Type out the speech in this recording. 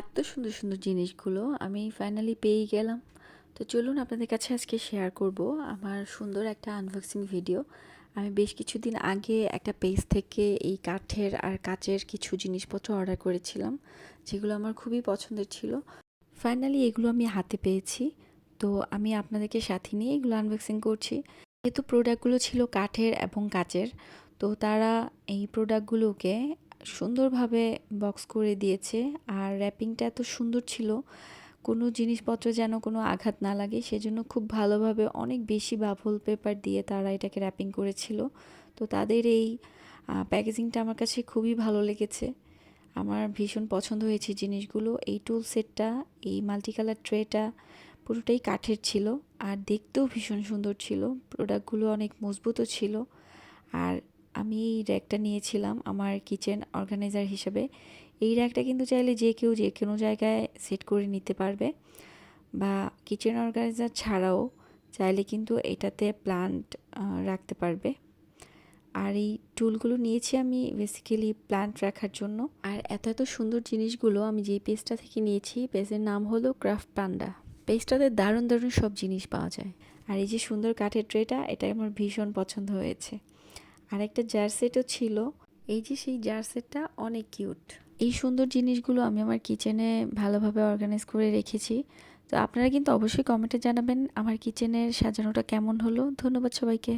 এত সুন্দর সুন্দর জিনিসগুলো আমি ফাইনালি পেয়ে গেলাম। তো চলুন আপনাদের কাছে আজকে শেয়ার করব আমার সুন্দর একটা আনবক্সিং ভিডিও আমি বেশ কিছুদিন আগে একটা পেজ থেকে এই কাঠের আর কাচের কিছু জিনিসপত্র অর্ডার করেছিলাম, যেগুলো আমার খুবই পছন্দের ছিল। ফাইনালি এগুলো আমি হাতে পেয়েছি। তো আমি আপনাদেরকে সাথে নিয়ে এগুলো আনবক্সিং করছি। যেহেতু প্রোডাক্টগুলো ছিল কাঠের এবং কাচের, তো তারা এই প্রোডাক্টগুলোকে সুন্দরভাবে বক্স করে দিয়েছে। আর র্যাপিংটা এত সুন্দর ছিল। কোনো জিনিসপত্র যেন কোনো আঘাত না লাগে। সেজন্য খুব ভালোভাবে অনেক বেশি বাফল পেপার দিয়ে তারা এটাকে র্যাপিং করেছিল। তো তাদের এই প্যাকেজিংটা আমার কাছে খুবই ভালো লেগেছে। আমার ভীষণ পছন্দ হয়েছে জিনিসগুলো। এই টুল সেটটা এই মাল্টিকালার ট্রেটা পুরোটাই কাঠের ছিল। আর দেখতেও ভীষণ সুন্দর ছিল। প্রোডাক্টগুলো অনেক মজবুতও ছিল। আর আমি এই র্যাকটা নিয়েছিলাম আমার কিচেন অর্গানাইজার হিসেবে। এই র্যাকটা কিন্তু চাইলে যে কেউ যে কোনো জায়গায় সেট করে নিতে পারবে বা কিচেন অর্গানাইজার ছাড়াও চাইলে কিন্তু এটাতে প্লান্ট রাখতে পারবে। আর এই টুলগুলো নিয়েছি আমি বেসিক্যালি প্লান্ট রাখার জন্য। আর এত এত সুন্দর জিনিসগুলো আমি যেই পেজটা থেকে নিয়েছি পেজের নাম হলো ক্রাফট পান্ডা। পেজটাতে দারুণ দারুণ সব জিনিস পাওয়া যায়। আর এই যে সুন্দর কাঠের ট্রেটা এটা আমার ভীষণ পছন্দ হয়েছে। আর একটা জার সেটও ছিল। এই যে সেই জার সেটটা অনেক কিউট এই সুন্দর জিনিসগুলো আমি আমার কিচেনে ভালোভাবে অর্গানাইজ করে রেখেছি। তো আপনারা কিন্তু অবশ্যই কমেন্টে জানাবেন আমার কিচেনের সাজানোটা কেমন হলো। ধন্যবাদ সবাইকে।